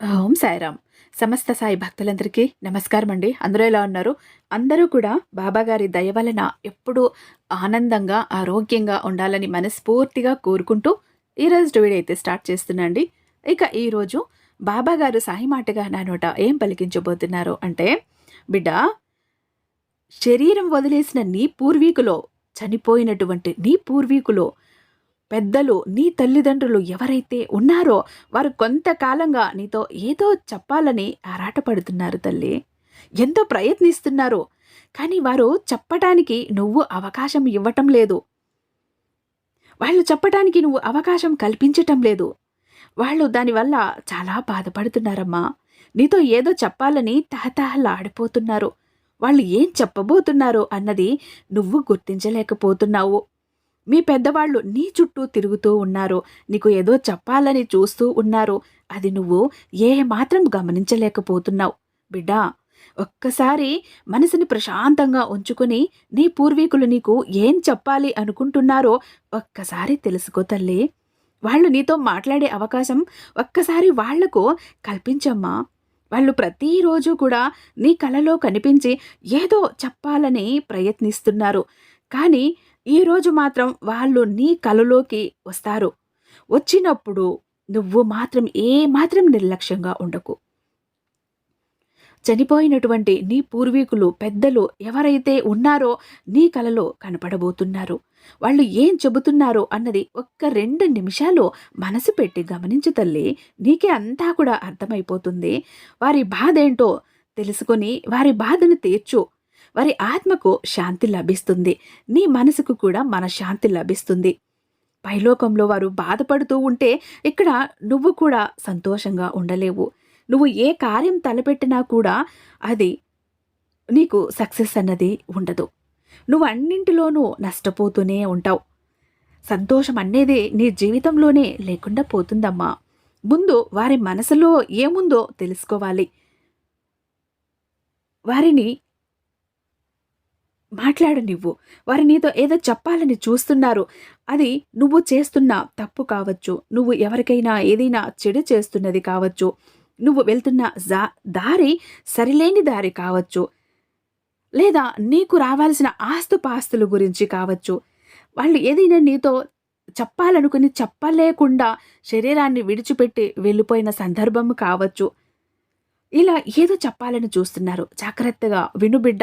ఓం సాయిరామ్. సమస్త సాయి భక్తులందరికీ నమస్కారం అండి అందరూ ఎలా ఉన్నారు? అందరూ కూడా బాబాగారి దయ వలన ఎప్పుడూ ఆనందంగా ఆరోగ్యంగా ఉండాలని మనస్ఫూర్తిగా కోరుకుంటూ ఈరోజు వీడియో అయితే స్టార్ట్ చేస్తున్నాండి ఇక ఈరోజు బాబాగారు సాయి మాటగా నా నోట ఏం పలికించబోతున్నారు అంటే బిడ్డ శరీరం వదిలేసిన నీ పూర్వీకులో చనిపోయినటువంటి నీ పూర్వీకులో పెద్దలు నీ తల్లిదండ్రులు ఎవరైతే ఉన్నారో వారు కొంతకాలంగా నీతో ఏదో చెప్పాలని ఆరాటపడుతున్నారు తల్లి. ఎంతో ప్రయత్నిస్తున్నారు. కానీ వారు చెప్పటానికి నువ్వు అవకాశం ఇవ్వటం లేదు. వాళ్ళు చెప్పటానికి నువ్వు అవకాశం కల్పించటం లేదు. వాళ్ళు దానివల్ల చాలా బాధపడుతున్నారమ్మా. నీతో ఏదో చెప్పాలని తహతహలాడిపోతున్నారు. వాళ్ళు ఏం చెప్పబోతున్నారు అన్నది నువ్వు గుర్తించలేకపోతున్నావు. మీ పెద్దవాళ్ళు నీ చుట్టూ తిరుగుతూ ఉన్నారు. నీకు ఏదో చెప్పాలని చూస్తూ ఉన్నారు. అది నువ్వు ఏ మాత్రం గమనించలేకపోతున్నావు. బిడ్డా ఒక్కసారి మనసుని ప్రశాంతంగా ఉంచుకుని నీ పూర్వీకులు నీకు ఏం చెప్పాలి అనుకుంటున్నారో ఒక్కసారి తెలుసుకో తల్లి. వాళ్ళు నీతో మాట్లాడే అవకాశం ఒక్కసారి వాళ్ళకు కల్పించమ్మా. వాళ్ళు ప్రతిరోజు కూడా నీ కలలో కనిపించి ఏదో చెప్పాలని ప్రయత్నిస్తున్నారు. కానీ ఈరోజు మాత్రం వాళ్ళు నీ కలలోకి వస్తారు. వచ్చినప్పుడు నువ్వు మాత్రం ఏ మాత్రం నిర్లక్ష్యంగా ఉండకు. చనిపోయినటువంటి నీ పూర్వీకులు పెద్దలు ఎవరైతే ఉన్నారో నీ కలలో కనపడబోతున్నారు. వాళ్ళు ఏం చెబుతున్నారో అన్నది ఒక్క రెండు నిమిషాలు మనసు పెట్టి గమనించు తల్లి నీకే అంతా కూడా అర్థమైపోతుంది. వారి బాధ ఏంటో తెలుసుకొని వారి బాధను తీర్చు. వారి ఆత్మకు శాంతి లభిస్తుంది. నీ మనసుకు కూడా మన శాంతి లభిస్తుంది. పైలోకంలో వారు బాధపడుతూ ఉంటే ఇక్కడ నువ్వు కూడా సంతోషంగా ఉండలేవు. నువ్వు ఏ కార్యం తలపెట్టినా కూడా అది నీకు సక్సెస్ అన్నది ఉండదు. నువ్వు అన్నింటిలోనూ నష్టపోతూనే ఉంటావు. సంతోషం అనేది నీ జీవితంలోనే లేకుండా పోతుందమ్మా. ముందు వారి మనసులో ఏముందో తెలుసుకోవాలి. వారిని మాట్లాడు నువ్వు. వారి నీతో ఏదో చెప్పాలని చూస్తున్నారు. అది నువ్వు చేస్తున్న తప్పు కావచ్చు. నువ్వు ఎవరికైనా ఏదైనా చెడు చేస్తున్నది కావచ్చు. నువ్వు వెళ్తున్న దారి సరిలేని దారి కావచ్చు. లేదా నీకు రావాల్సిన ఆస్తుపాస్తుల గురించి కావచ్చు. వాళ్ళు ఏదైనా నీతో చెప్పాలనుకుని చెప్పలేకుండా శరీరాన్ని విడిచిపెట్టి వెళ్ళిపోయిన సందర్భం కావచ్చు. ఇలా ఏదో చెప్పాలని చూస్తున్నారు. జాగ్రత్తగా వినుబిడ్డ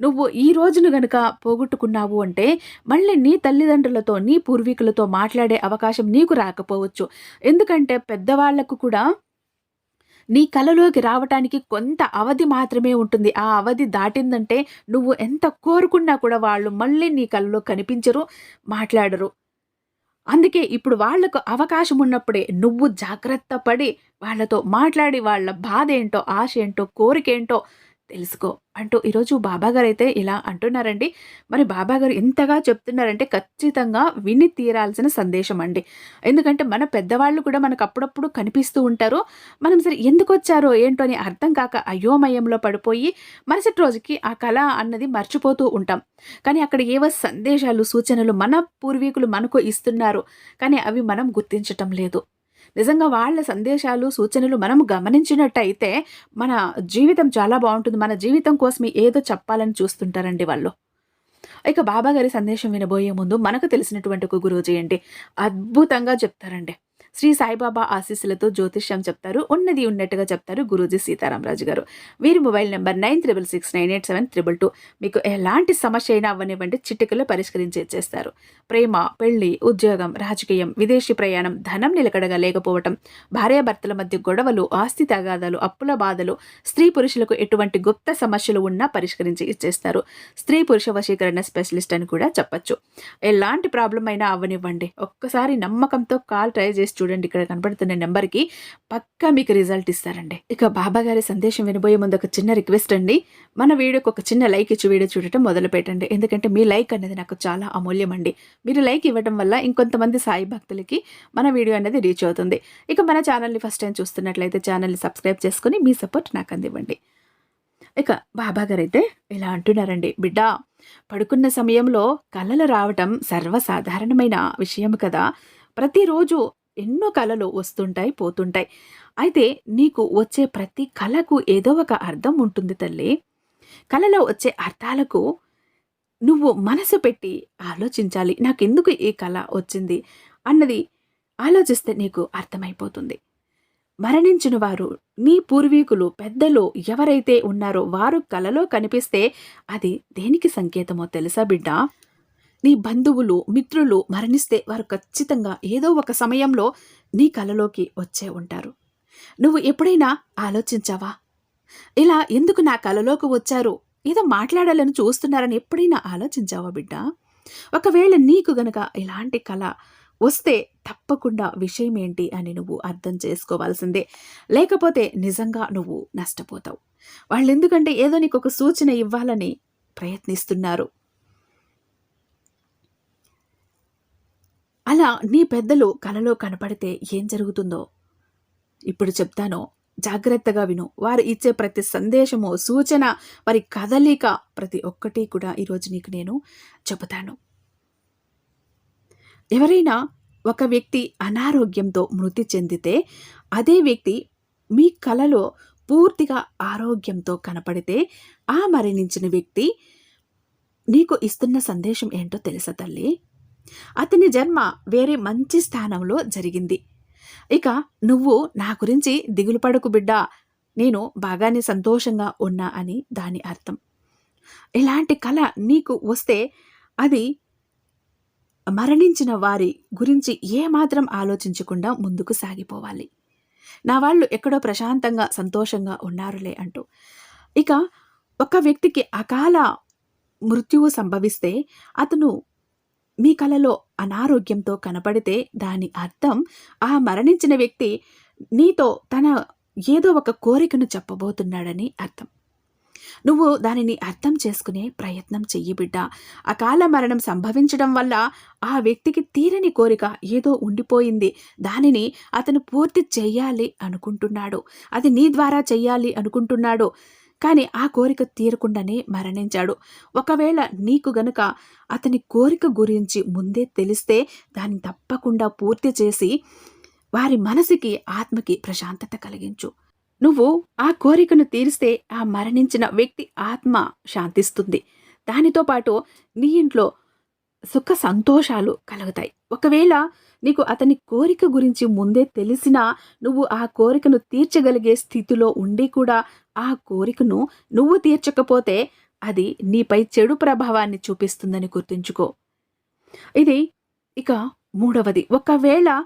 నువ్వు ఈ రోజును గనుక పోగొట్టుకున్నావు అంటే మళ్ళీ నీ తల్లిదండ్రులతో నీ పూర్వీకులతో మాట్లాడే అవకాశం నీకు రాకపోవచ్చు. ఎందుకంటే పెద్దవాళ్ళకు కూడా నీ కలలోకి రావటానికి కొంత అవధి మాత్రమే ఉంటుంది. ఆ అవధి దాటిందంటే నువ్వు ఎంత కోరుకున్నా కూడా వాళ్ళు మళ్ళీ నీ కలలో కనిపించరు మాట్లాడరు. అందుకే ఇప్పుడు వాళ్ళకు అవకాశం ఉన్నప్పుడే నువ్వు జాగ్రత్త పడి వాళ్ళతో మాట్లాడి వాళ్ళ బాధ ఏంటో ఆశ ఏంటో కోరికేంటో తెలుసుకో. అంటూ ఈరోజు బాబాగారు అయితే ఇలా అంటున్నారండి. మరి బాబాగారు ఎంతగా చెప్తున్నారంటే ఖచ్చితంగా విని తీరాల్సిన సందేశం అండి. ఎందుకంటే మన పెద్దవాళ్ళు కూడా మనకు అప్పుడప్పుడు కనిపిస్తూ ఉంటారు. మనం సరే ఎందుకు వచ్చారో ఏంటో అని అర్థం కాక అయోమయంలో పడిపోయి మరుసటి రోజుకి ఆ కళ అన్నది మర్చిపోతూ ఉంటాం. కానీ అక్కడ ఏవో సందేశాలు సూచనలు మన పూర్వీకులు మనకు ఇస్తున్నారు. కానీ అవి మనం గుర్తించటం లేదు. నిజంగా వాళ్ళ సందేశాలు సూచనలు మనం గమనించినట్టయితే మన జీవితం చాలా బాగుంటుంది. మన జీవితం కోసం ఏదో చెప్పాలని చూస్తుంటారండి వాళ్ళు. ఇక బాబా గారి సందేశం వినబోయే ముందు మనకు తెలిసినటువంటి ఒక గురువు చేయండి. అద్భుతంగా చెప్తారండి. శ్రీ సాయిబాబా ఆశీస్సులతో జ్యోతిష్యం చెప్తారు ఉన్నది ఉన్నట్టుగా చెప్తారు గురూజీ సీతారామరాజు గారు. వీరి mobile number nine triple six nine eight seven triple two. మీకు ఎలాంటి సమస్య అయినా అవ్వనివ్వండి చిటికలో పరిష్కరించి చేస్తారు. ప్రేమ పెళ్ళి ఉద్యోగం రాజకీయం విదేశీ ప్రయాణం ధనం నిలకడగా లేకపోవటం భార్యాభర్తల మధ్య గొడవలు ఆస్తి తగాదాలు అప్పుల బాధలు స్త్రీ పురుషులకు ఎటువంటి గుప్త సమస్యలు ఉన్నా పరిష్కరించి ఇచ్చేస్తారు. స్త్రీ పురుష వశీకరణ స్పెషలిస్ట్ అని కూడా చెప్పచ్చు. ఎలాంటి ప్రాబ్లం అయినా అవ్వనివ్వండి. ఒక్కసారి నమ్మకంతో కాల్ ట్రై చేసి చూడండి ఇక్కడ కనబడుతున్న నెంబర్కి పక్కా మీకు రిజల్ట్ ఇస్తారండి. ఇక బాబా గారి సందేశం వినబోయే ముందు ఒక చిన్న రిక్వెస్ట్ అండి. మన వీడియోకి ఒక చిన్న లైక్ ఇచ్చి వీడియో చూడటం మొదలు పెట్టండి ఎందుకంటే మీ లైక్ అనేది నాకు చాలా అమూల్యం అండి మీరు లైక్ ఇవ్వడం వల్ల ఇంకొంతమంది సాయి భక్తులకి మన వీడియో అనేది రీచ్ అవుతుంది. ఇక మన ఛానల్ని ఫస్ట్ టైం చూస్తున్నట్లయితే ఛానల్ని సబ్స్క్రైబ్ చేసుకుని మీ సపోర్ట్ నాకు అందివ్వండి. ఇక బాబా గారు అయితే ఇలా అంటున్నారండి. బిడ్డ పడుకున్న సమయంలో కళలు రావటం సర్వసాధారణమైన విషయం కదా. ప్రతిరోజు ఎన్నో కళలు వస్తుంటాయి పోతుంటాయి. అయితే నీకు వచ్చే ప్రతి కళకు ఏదో ఒక అర్థం ఉంటుంది తల్లి. కళలో వచ్చే అర్థాలకు నువ్వు మనసు పెట్టి ఆలోచించాలి నాకెందుకు ఈ కళ వచ్చింది అన్నది ఆలోచిస్తే నీకు అర్థమైపోతుంది. మరణించిన వారు నీ పూర్వీకులు పెద్దలు ఎవరైతే ఉన్నారో వారు కలలో కనిపిస్తే అది దేనికి సంకేతమో తెలుసా బిడ్డ? నీ బంధువులు మిత్రులు మరణిస్తే వారు ఖచ్చితంగా ఏదో ఒక సమయంలో నీ కలలోకి వచ్చే ఉంటారు. నువ్వు ఎప్పుడైనా ఆలోచించావా? ఇలా ఎందుకు నా కలలోకి వచ్చారు? ఏదో మాట్లాడాలని చూస్తున్నారని ఎప్పుడైనా ఆలోచించావా బిడ్డ? ఒకవేళ నీకు గనక ఇలాంటి కళ వస్తే తప్పకుండా విషయం ఏంటి అని నువ్వు అర్థం చేసుకోవాల్సిందే. లేకపోతే నిజంగా నువ్వు నష్టపోతావు. వాళ్ళు ఎందుకంటే ఏదో నీకు ఒక సూచన ఇవ్వాలని ప్రయత్నిస్తున్నారు. నీ పెద్దలు కలలో కనపడితే ఏం జరుగుతుందో? ఇప్పుడు చెప్తానో. జాగ్రత్తగా విను. వారు ఇచ్చే ప్రతి సందేశము సూచన వారి కదలిక ప్రతి ఒక్కటి కూడా ఈరోజు నీకు నేను చెబుతాను. ఎవరైనా ఒక వ్యక్తి అనారోగ్యంతో మృతి చెందితే అదే వ్యక్తి మీ కలలో పూర్తిగా ఆరోగ్యంతో కనపడితే ఆ మరణించిన వ్యక్తి నీకు ఇస్తున్న సందేశం ఏంటో తెలుసా తల్లి? అతని జన్మ వేరే మంచి స్థానంలో జరిగింది. ఇక నువ్వు నా గురించి దిగులు పడకు బిడ్డ నేను బాగానే సంతోషంగా ఉన్నా అని దాని అర్థం. ఇలాంటి కళ నీకు వస్తే అది మరణించిన వారి గురించి ఏమాత్రం ఆలోచించకుండా ముందుకు సాగిపోవాలి. నా వాళ్ళు ఎక్కడో ప్రశాంతంగా సంతోషంగా ఉన్నారులే అంటూ. ఇక ఒక వ్యక్తికి అకాల మృత్యువు సంభవిస్తే అతను మీ కలలో అనారోగ్యంతో కనపడితే దాని అర్థం ఆ మరణించిన వ్యక్తి నీతో తన ఏదో ఒక కోరికను చెప్పబోతున్నాడని అర్థం. నువ్వు దానిని అర్థం చేసుకునే ప్రయత్నం చెయ్యి బిడ్డ. అకాల మరణం సంభవించడం వల్ల ఆ వ్యక్తికి తీరని కోరిక ఏదో ఉండిపోయింది. దానిని అతను పూర్తి చెయ్యాలి అనుకుంటున్నాడు. అది నీ ద్వారా చెయ్యాలి అనుకుంటున్నాడు. కానీ ఆ కోరిక తీరకుండానే మరణించాడు. ఒకవేళ నీకు గనుక అతని కోరిక గురించి ముందే తెలిస్తే దాన్ని తప్పకుండా పూర్తి చేసి వారి మనసుకి ఆత్మకి ప్రశాంతత కలిగించు. నువ్వు ఆ కోరికను తీరిస్తే ఆ మరణించిన వ్యక్తి ఆత్మ శాంతిస్తుంది. దానితో పాటు నీ ఇంట్లో సుఖ సంతోషాలు కలుగుతాయి. ఒకవేళ నీకు అతని కోరిక గురించి ముందే తెలిసినా నువ్వు ఆ కోరికను తీర్చగలిగే స్థితిలో ఉండి కూడా ఆ కోరికను నువ్వు తీర్చకపోతే అది నీపై చెడు ప్రభావాన్ని చూపిస్తుందని గుర్తుంచుకో. ఇది ఇక మూడవది. ఒకవేళ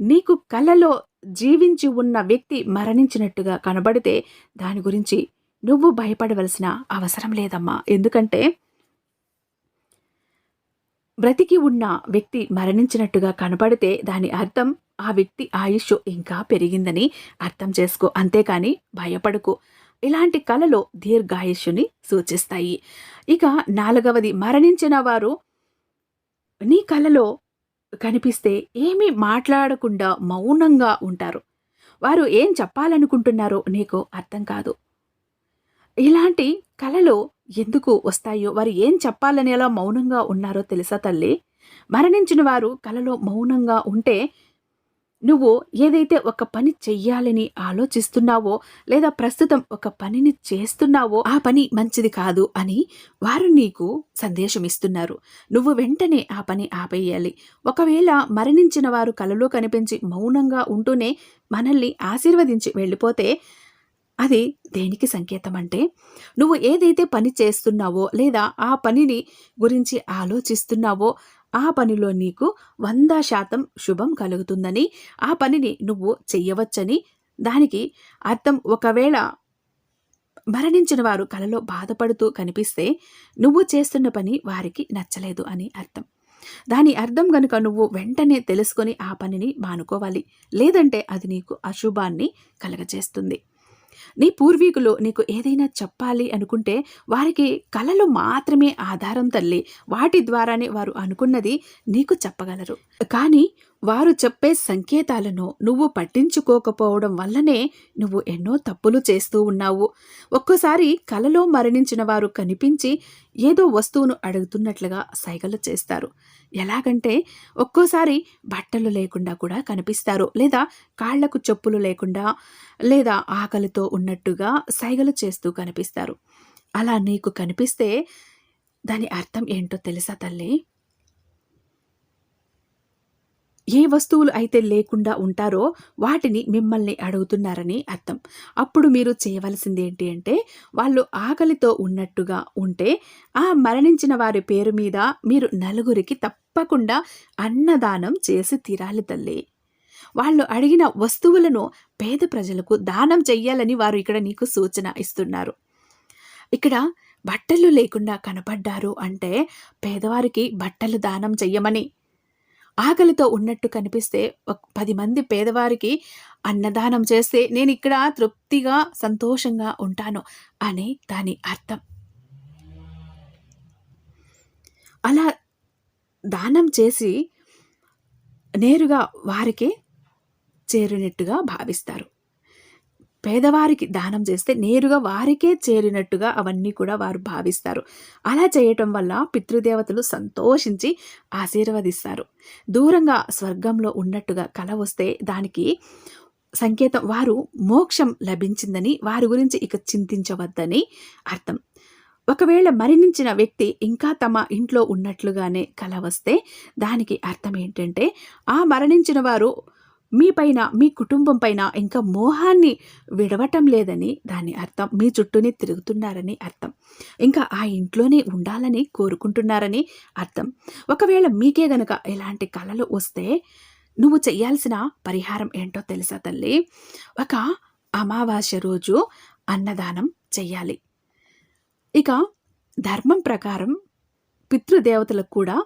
నీకు కలలో జీవించి ఉన్న వ్యక్తి మరణించినట్టుగా కనబడితే దాని గురించి నువ్వు భయపడవలసిన అవసరం లేదమ్మా. ఎందుకంటే బ్రతికి ఉన్న వ్యక్తి మరణించినట్టుగా కనబడితే దాని అర్థం ఆ వ్యక్తి ఆయుష్ ఇంకా పెరిగిందని అర్థం చేసుకో. అంతేకాని భయపడకు. ఇలాంటి కళలు దీర్ఘాయుష్యుని సూచిస్తాయి. ఇక నాలుగవది మరణించిన వారు నీ కళలో కనిపిస్తే ఏమీ మాట్లాడకుండా మౌనంగా ఉంటారు. వారు ఏం చెప్పాలనుకుంటున్నారో నీకు అర్థం కాదు. ఇలాంటి కళలు ఎందుకు వస్తాయో వారు ఏం చెప్పాలని ఎలా మౌనంగా ఉన్నారో తెలుసా తల్లి? మరణించిన వారు కలలో మౌనంగా ఉంటే నువ్వు ఏదైతే ఒక పని చెయ్యాలని ఆలోచిస్తున్నావో లేదా ప్రస్తుతం ఒక పనిని చేస్తున్నావో ఆ పని మంచిది కాదు అని వారు నీకు సందేశం ఇస్తున్నారు నువ్వు వెంటనే ఆ పని ఆపేయాలి. ఒకవేళ మరణించిన వారు కలలో కనిపించి మౌనంగా ఉంటూనే మనల్ని ఆశీర్వదించి వెళ్ళిపోతే అది దేనికి సంకేతం అంటే? నువ్వు ఏదైతే పని చేస్తున్నావో లేదా ఆ పనిని గురించి ఆలోచిస్తున్నావో ఆ పనిలో నీకు వంద శాతం శుభం కలుగుతుందని ఆ పనిని నువ్వు చెయ్యవచ్చని దానికి అర్థం ఒకవేళ మరణించిన వారు కలలో బాధపడుతూ కనిపిస్తే నువ్వు చేస్తున్న పని వారికి నచ్చలేదు అని అర్థం. దాని అర్థం గనుక నువ్వు వెంటనే తెలుసుకొని ఆ పనిని మానుకోవాలి లేదంటే అది నీకు అశుభాన్ని కలగజేస్తుంది. నీ పూర్వీకులు నీకు ఏదైనా చెప్పాలి అనుకుంటే వారికి కళలు మాత్రమే ఆధారం తల్లి. వాటి ద్వారానే వారు అనుకున్నది నీకు చెప్పగలరు. కానీ వారు చెప్పే సంకేతాలను నువ్వు పట్టించుకోకపోవడం వల్లనే నువ్వు ఎన్నో తప్పులు చేస్తూ ఉన్నావు. ఒక్కోసారి కలలో మరణించిన వారు కనిపించి ఏదో వస్తువును అడుగుతున్నట్లుగా సైగలు చేస్తారు. ఎలాగంటే ఒక్కోసారి బట్టలు లేకుండా కూడా కనిపిస్తారు లేదా కాళ్ళకు చెప్పులు లేకుండా లేదా ఆకలితో ఉన్నట్టుగా సైగలు చేస్తూ కనిపిస్తారు. అలా నీకు కనిపిస్తే దాని అర్థం ఏంటో తెలుసా తల్లి? ఏ వస్తువులు అయితే లేకుండా ఉంటారో వాటిని మిమ్మల్ని అడుగుతున్నారని అర్థం. అప్పుడు మీరు చేయవలసింది ఏంటి అంటే వాళ్ళు ఆకలితో ఉన్నట్టుగా ఉంటే ఆ మరణించిన వారి పేరు మీద మీరు నలుగురికి తప్పకుండా అన్నదానం చేసి తీరాలి తల్లి. వాళ్ళు అడిగిన వస్తువులను పేద ప్రజలకు దానం చెయ్యాలని వారు ఇక్కడ నీకు సూచన ఇస్తున్నారు. ఇక్కడ బట్టలు లేకుండా కనపడ్డారు అంటే పేదవారికి బట్టలు దానం చెయ్యమని ఆకలితో ఉన్నట్టు కనిపిస్తే ఒక పది మంది పేదవారికి అన్నదానం చేస్తే నేను ఇక్కడ తృప్తిగా సంతోషంగా ఉంటాను అని దాని అర్థం. అలా దానం చేసి నేరుగా వారికే చేరినట్టుగా భావిస్తారు. పేదవారికి దానం చేస్తే నేరుగా వారికే చేరినట్టుగా అవన్నీ కూడా వారు భావిస్తారు. అలా చేయటం వల్ల పితృదేవతలు సంతోషించి ఆశీర్వదిస్తారు. దూరంగా స్వర్గంలో ఉన్నట్టుగా కల వస్తే దానికి సంకేతం వారు మోక్షం లభించిందని వారి గురించి ఇక చింతించవద్దని అర్థం. ఒకవేళ మరణించిన వ్యక్తి ఇంకా తమ ఇంట్లో ఉన్నట్లుగానే కల వస్తే దానికి అర్థం ఏంటంటే ఆ మరణించిన వారు మీ పైన మీ కుటుంబం పైన ఇంకా మోహాన్ని విడవటం లేదని దాని అర్థం మీ చుట్టూనే తిరుగుతున్నారని అర్థం. ఇంకా ఆ ఇంట్లోనే ఉండాలని కోరుకుంటున్నారని అర్థం. ఒకవేళ మీకే గనక ఎలాంటి కళలు వస్తే నువ్వు చేయాల్సిన పరిహారం ఏంటో తెలుసా తల్లి? ఒక అమావాస్య రోజు అన్నదానం చెయ్యాలి. ఇక ధర్మం ప్రకారం పితృదేవతలకు కూడా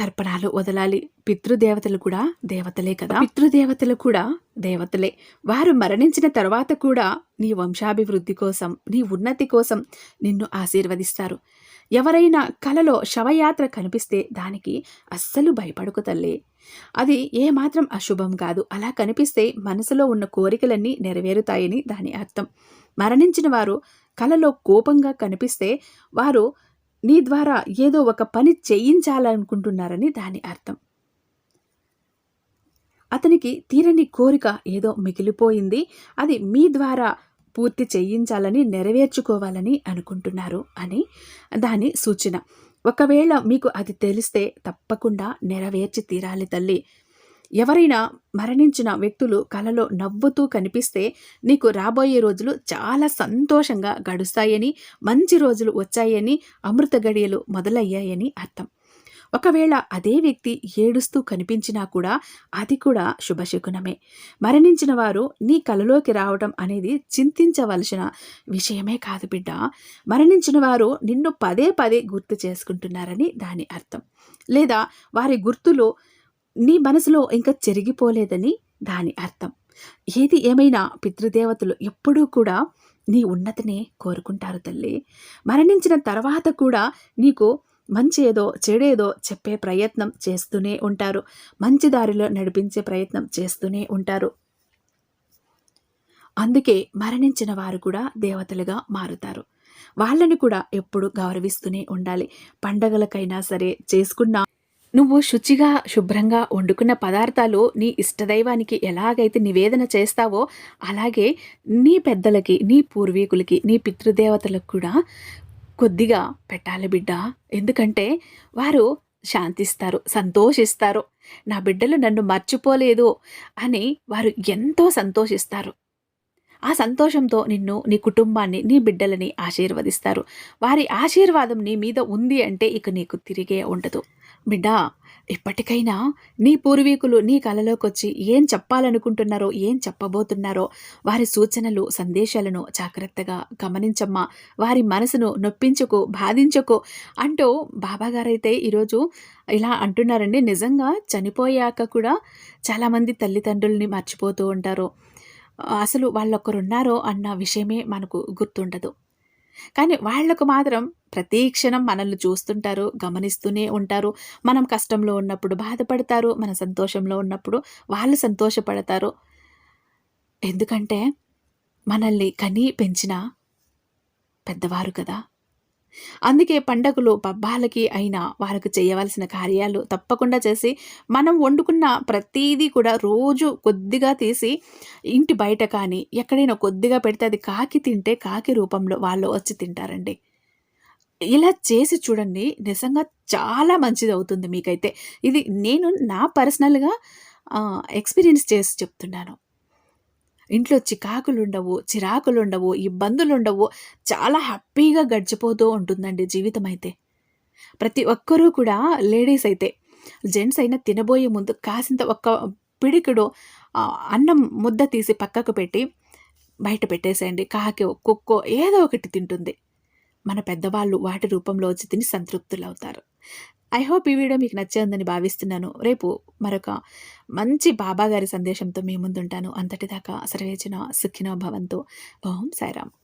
తర్పణాలు వదలాలి. పితృదేవతలు కూడా దేవతలే కదా? పితృదేవతలు కూడా దేవతలే. వారు మరణించిన తర్వాత కూడా నీ వంశాభివృద్ధి కోసం నీ ఉన్నతి కోసం నిన్ను ఆశీర్వదిస్తారు. ఎవరైనా కలలో శవయాత్ర కనిపిస్తే దానికి అస్సలు భయపడుకు తల్లి. అది ఏమాత్రం అశుభం కాదు. అలా కనిపిస్తే మనసులో ఉన్న కోరికలన్నీ నెరవేరుతాయని దాని అర్థం. మరణించిన వారు కలలో కోపంగా కనిపిస్తే వారు నీ ద్వారా ఏదో ఒక పని చేయించాలనుకుంటున్నారని దాని అర్థం. అతనికి తీరని కోరిక ఏదో మిగిలిపోయింది. అది మీ ద్వారా పూర్తి చేయించాలని నెరవేర్చుకోవాలని అనుకుంటున్నారు అని దాని సూచన. ఒకవేళ మీకు అది తెలిస్తే తప్పకుండా నెరవేర్చి తీరాలి తల్లి. ఎవరైనా మరణించిన వ్యక్తులు కలలో నవ్వుతూ కనిపిస్తే నీకు రాబోయే రోజులు చాలా సంతోషంగా గడుస్తాయని మంచి రోజులు వచ్చాయని అమృత గడియలు మొదలయ్యాయని అర్థం. ఒకవేళ అదే వ్యక్తి ఏడుస్తూ కనిపించినా కూడా అది కూడా శుభశకునమే. మరణించిన వారు నీ కలలోకి రావడం అనేది చింతించవలసిన విషయమే కాదు బిడ్డ. మరణించిన వారు నిన్ను పదే పదే గుర్తు చేసుకుంటున్నారని దాని అర్థం. లేదా వారి గుర్తులో నీ మనసులో ఇంకా చెరిగిపోలేదని దాని అర్థం. ఏది ఏమైనా పితృదేవతలు ఎప్పుడూ కూడా నీ ఉన్నతినే కోరుకుంటారు తల్లి. మరణించిన తర్వాత కూడా నీకు మంచి ఏదో చెడేదో చెప్పే ప్రయత్నం చేస్తూనే ఉంటారు. మంచి దారిలో నడిపించే ప్రయత్నం చేస్తూనే ఉంటారు. అందుకే మరణించిన వారు కూడా దేవతలుగా మారుతారు. వాళ్ళని కూడా ఎప్పుడు గౌరవిస్తూనే ఉండాలి. పండగలకైనా సరే చేసుకున్న నువ్వు శుచిగా శుభ్రంగా వండుకున్న పదార్థాలు నీ ఇష్టదైవానికి ఎలాగైతే నివేదన చేస్తావో అలాగే నీ పెద్దలకి నీ పూర్వీకులకి నీ పితృదేవతలకు కూడా కొద్దిగా పెట్టాలి బిడ్డ. ఎందుకంటే వారు శాంతిస్తారు సంతోషిస్తారు. నా బిడ్డలు నన్ను మర్చిపోలేదు అని వారు ఎంతో సంతోషిస్తారు. ఆ సంతోషంతో నిన్ను నీ కుటుంబాన్ని నీ బిడ్డలని ఆశీర్వదిస్తారు. వారి ఆశీర్వాదం నీ మీద ఉంది అంటే ఇక నీకు తిరిగే ఉండదు. బిడ్డా ఇప్పటికైనా నీ పూర్వీకులు నీ కలలోకొచ్చి ఏం చెప్పాలనుకుంటున్నారో ఏం చెప్పబోతున్నారో వారి సూచనలు సందేశాలను జాగ్రత్తగా గమనించమ్మా. వారి మనసును నొప్పించుకు బాధించకు అంటూ బాబాగారైతే ఈరోజు ఇలా అంటున్నారండి. నిజంగా చనిపోయాక కూడా చాలామంది తల్లిదండ్రుల్ని మర్చిపోతూ ఉంటారు. అసలు వాళ్ళొక్కరున్నారో అన్న విషయమే మనకు గుర్తుండదు. కానీ వాళ్ళకు మాత్రం ప్రతి క్షణం మనల్ని చూస్తుంటారు, గమనిస్తూనే ఉంటారు. మనం కష్టంలో ఉన్నప్పుడు బాధపడతారు. మన సంతోషంలో ఉన్నప్పుడు వాళ్ళు సంతోషపడతారు. ఎందుకంటే మనల్ని కనీ పెంచిన పెద్దవారు కదా! అందుకే పండగలు, పబ్బాలకి అయినా వారికి చేయవలసిన కార్యాలు తప్పకుండా చేసి, మనం వండుకున్న ప్రతీదీ కూడా రోజు కొద్దిగా తీసి ఇంటి బయట కానీ, ఎక్కడైనా కొద్దిగా పెడితే అది కాకి తింటే కాకి రూపంలో వాళ్ళు వచ్చి తింటారండి. ఇలా చేసి చూడండి. నిజంగా చాలా మంచిది అవుతుంది మీకైతే. ఇది నేను నా పర్సనల్‌గా ఎక్స్‌పీరియన్స్ చేసి చెప్తున్నాను. ఇంట్లో చికాకులుండవు, చిరాకులుండవు, ఇబ్బందులుండవు. చాలా హ్యాపీగా గడిచిపోతూ ఉంటుందండి జీవితం అయితే ప్రతి ఒక్కరూ కూడా లేడీస్ అయితే, జెంట్స్ అయినా తినబోయే ముందు కాసింత ఒక్క పిడికిడు అన్నం ముద్ద తీసి పక్కకు పెట్టి, బయట పెట్టేసేయండి. కాకి కుక్కో ఏదో ఒకటి తింటుంది. మన పెద్దవాళ్ళు వాటి రూపంలో వచ్చి తిని సంతృప్తులవుతారు. ఐ హోప్ ఈ వీడియో మీకు నచ్చిందని భావిస్తున్నాను. రేపు మరొక మంచి బాబా గారి సందేశంతో మీ ముందుంటాను. అంతటిదాకా సర్వేజన సుఖినో భవంతు. ఓం సాయిరామ్.